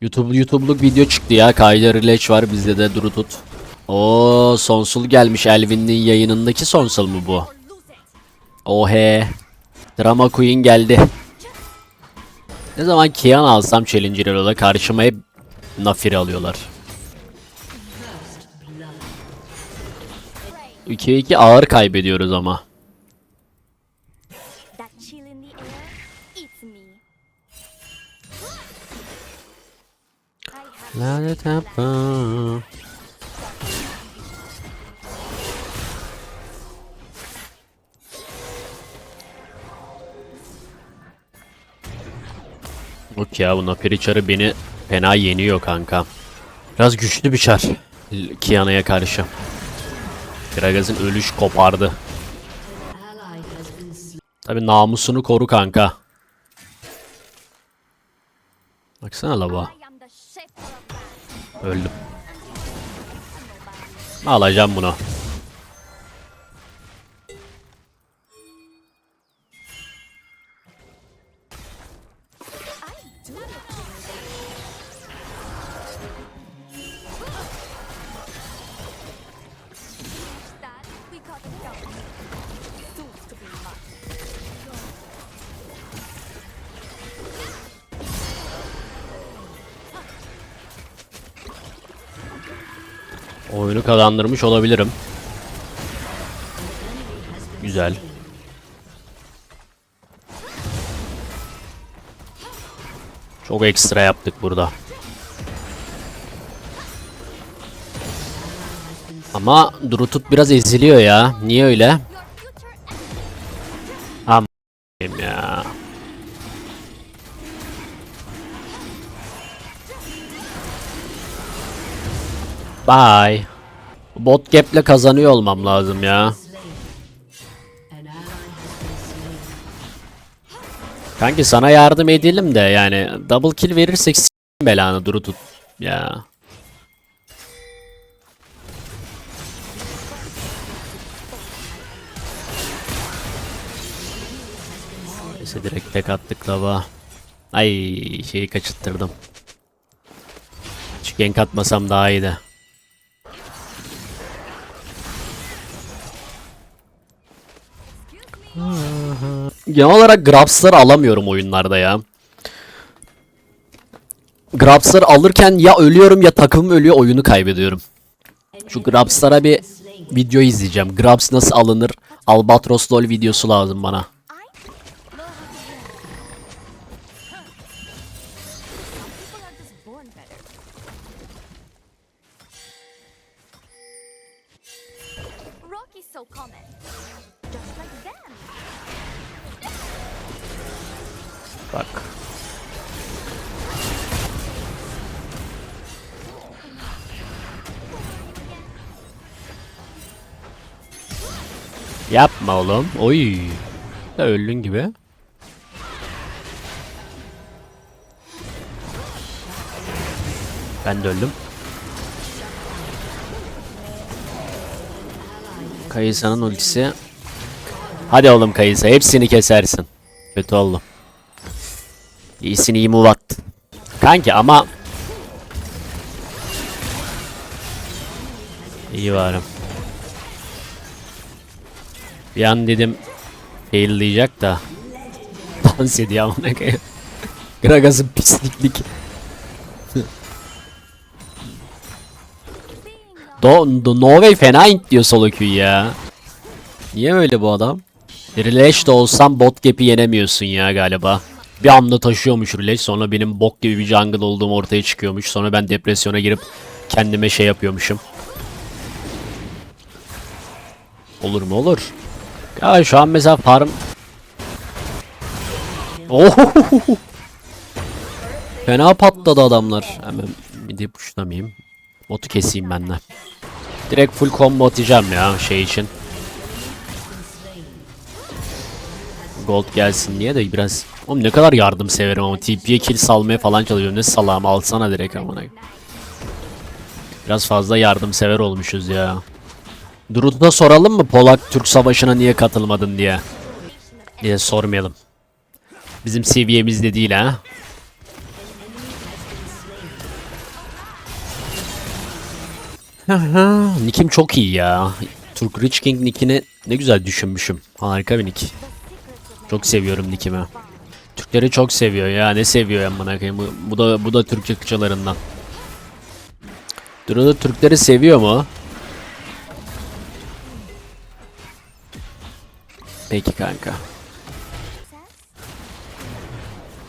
YouTube YouTube'luk video çıktı ya. Kayda Relaç var bizde de duru tut. Oo Sonsul gelmiş Elvin'in yayınındaki Sonsul mu bu? Ohe. Drama Queen geldi. Ne zaman Kian alsam Challenger Hero'da karşıma hep Nafiri alıyorlar. 2'ye 2 ağır kaybediyoruz ama. Let it happen. Yok ya bu Nafiri çarı beni fena yeniyor kanka. Biraz güçlü bir çar. Kiana'ya karşı. Gragas'ın ölüş kopardı. Tabi namusunu koru kanka. Baksana lava. Öldüm. Alacağım bunu. Oyunu kazandırmış olabilirim. Güzel. Çok ekstra yaptık burada. Ama Drutut biraz eziliyor ya. Niye öyle? Benim ya. Bye. Bot gap'le kazanıyor olmam lazım ya. Kanki sana yardım edelim de yani double kill verirsek belanı duru tut. Ya. Neyse direkt tek attık lava. Ay şeyi kaçırttırdım. Hiç gank atmasam daha iyiydi. Genel olarak Grabs'ları alamıyorum oyunlarda ya. Grabs'ları alırken ya ölüyorum ya takımım ölüyor oyunu kaybediyorum. Şu Grabs'lara bir video izleyeceğim. Grabs nasıl alınır? Albatros LoL videosu lazım bana. Bak. Yapma oğlum. Oy. Da öldün gibi. Ben de öldüm. Kayısa'nın ultisi. Hadi oğlum Kayısa hepsini kesersin. Kötü oldu. İyisin iyi Muvat. Kanki ama İyi varım. Bir an dedim failleyecek da dans ediyor amına koyayım. Gragas'ın pisliklik. Do, do no way fena int diyor solo ya. Niye öyle bu adam? Relash de olsam bot gap'i yenemiyorsun ya galiba. Bir anda taşıyormuş Relash sonra benim bok gibi bir jungle olduğum ortaya çıkıyormuş. Sonra ben depresyona girip kendime şey yapıyormuşum. Olur mu olur. Ya şu an mesela farm... Oh! Fena patladı adamlar. Hemen midi puşlamayayım. Botu keseyim ben. Direkt full combo atacağım ya şey için. gold gelsin diye de biraz. Oğlum ne kadar yardım yardımseverim ama TP'ye kill salmaya falan çalışıyorum. Ne salam alsana direkt amına. Biraz fazla yardımsever olmuşuz ya. Durut'a soralım mı Polak-Türk savaşına niye katılmadın diye. Diye sormayalım. Bizim seviyemizde değil ha. Nikim çok iyi ya. Turk Rich King nickini ne güzel düşünmüşüm. Harika bir nick. Çok seviyorum nickimi. Türkleri çok seviyor ya. Ne seviyor ya bana koyayım. Bu, bu da bu da Türk ırkçılarından. Duru Türkleri seviyor mu? Peki kanka.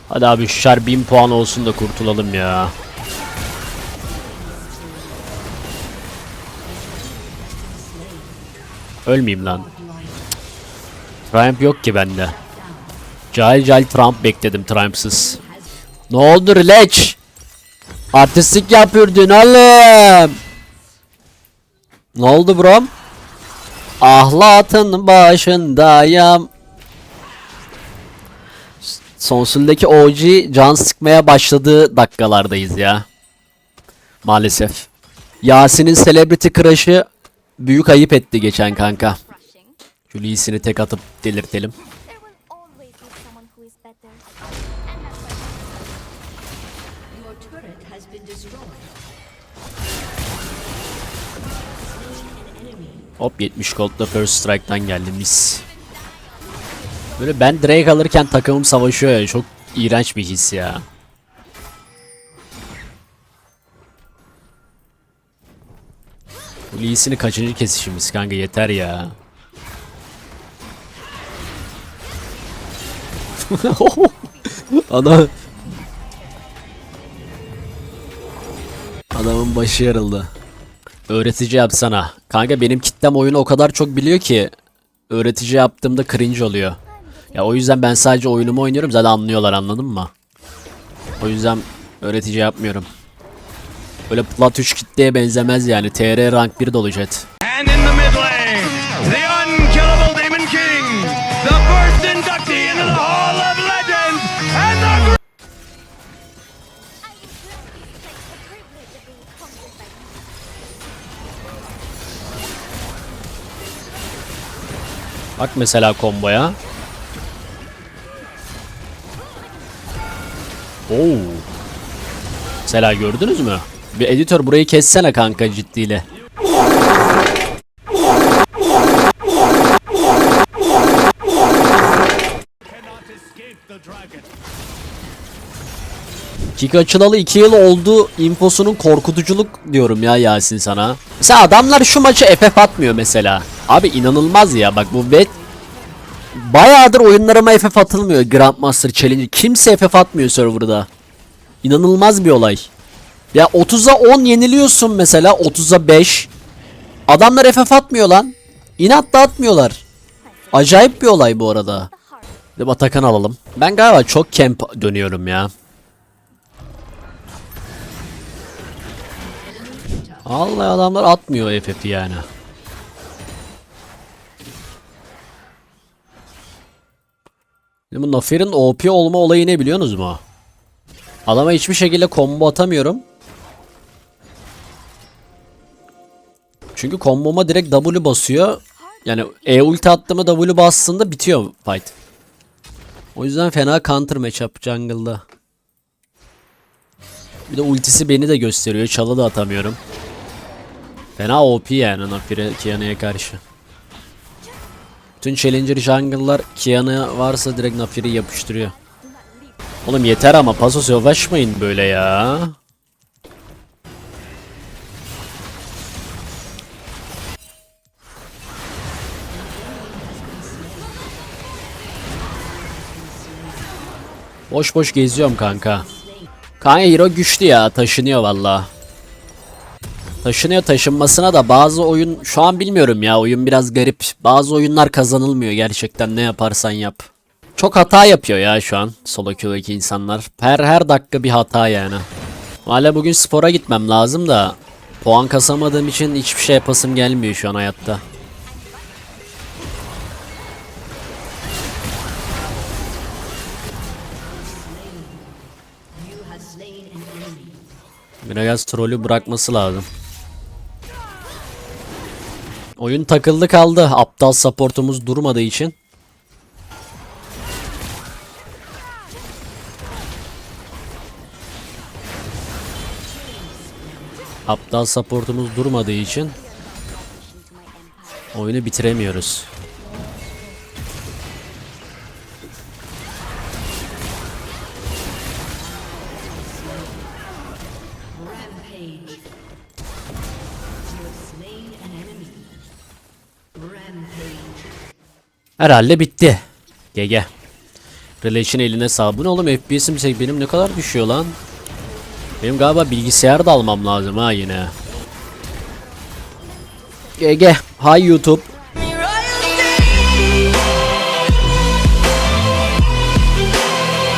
Hadi abi şar 1000 puan olsun da kurtulalım ya. Ölmeyeyim lan. Triumph yok ki bende. Cahil cahil Trump bekledim Trump'sız. Ne oldu Rileç? Artistlik yapıyordun oğlum. Ne oldu brom? Ahlatın başındayım. Sonsuldaki OG can sıkmaya başladığı dakikalardayız ya. Maalesef. Yasin'in Celebrity Crush'ı büyük ayıp etti geçen kanka. Şu tek atıp delirtelim. Hop 70 gold'da first strike'tan geldi mis. Böyle ben Drake alırken takımım savaşıyor ya çok iğrenç bir his ya. Bu Lee'sini kaçıncı kesişimiz kanka yeter ya. Adam Adamın başı yarıldı. Öğretici yapsana. Kanka benim kitlem oyunu o kadar çok biliyor ki öğretici yaptığımda cringe oluyor. Ya o yüzden ben sadece oyunumu oynuyorum zaten anlıyorlar anladın mı? O yüzden öğretici yapmıyorum. Böyle plat 3 kitleye benzemez yani. TR rank 1 dolu jet. Bak mesela komboya. Oo. Mesela gördünüz mü? Bir editör burayı kessene kanka ciddiyle. Kick açılalı 2 yıl oldu infosunun korkutuculuk diyorum ya Yasin sana. Mesela adamlar şu maçı FF atmıyor mesela. Abi inanılmaz ya bak bu bet Bayağıdır oyunlarıma FF atılmıyor Grandmaster Challenge. Kimse FF atmıyor serverda. İnanılmaz bir olay. Ya 30'a 10 yeniliyorsun mesela 30'a 5. Adamlar FF atmıyor lan. İnat da atmıyorlar. Acayip bir olay bu arada. Bir Atakan alalım. Ben galiba çok camp dönüyorum ya. Allah adamlar atmıyor FF'i yani. Şimdi bu Nafer'in OP olma olayı ne biliyorsunuz mu? Adama hiçbir şekilde combo atamıyorum. Çünkü komboma direkt W basıyor. Yani E ulti attığımda W bastığında bitiyor fight. O yüzden fena counter matchup jungle'da. Bir de ultisi beni de gösteriyor. Çalı da atamıyorum. Fena OP yani Nafire Kiana'ya karşı. Bütün Challenger jungle'lar Kiana varsa direkt Nafir'i yapıştırıyor. Oğlum yeter ama paso savaşmayın böyle ya. Boş boş geziyorum kanka. Kanka hero güçlü ya taşınıyor valla. Taşınıyor taşınmasına da bazı oyun şu an bilmiyorum ya oyun biraz garip. Bazı oyunlar kazanılmıyor gerçekten ne yaparsan yap. Çok hata yapıyor ya şu an solo queue'daki insanlar. Her her dakika bir hata yani. Hala bugün spora gitmem lazım da puan kasamadığım için hiçbir şey yapasım gelmiyor şu an hayatta. Biraz trolü bırakması lazım. Oyun takıldı kaldı. Aptal supportumuz durmadığı için. Aptal supportumuz durmadığı için oyunu bitiremiyoruz. Herhalde bitti. GG. Relation'ın eline sağ. Bu ne oğlum FPS'im se- benim ne kadar düşüyor lan? Benim galiba bilgisayar da almam lazım ha yine. GG. Hay YouTube.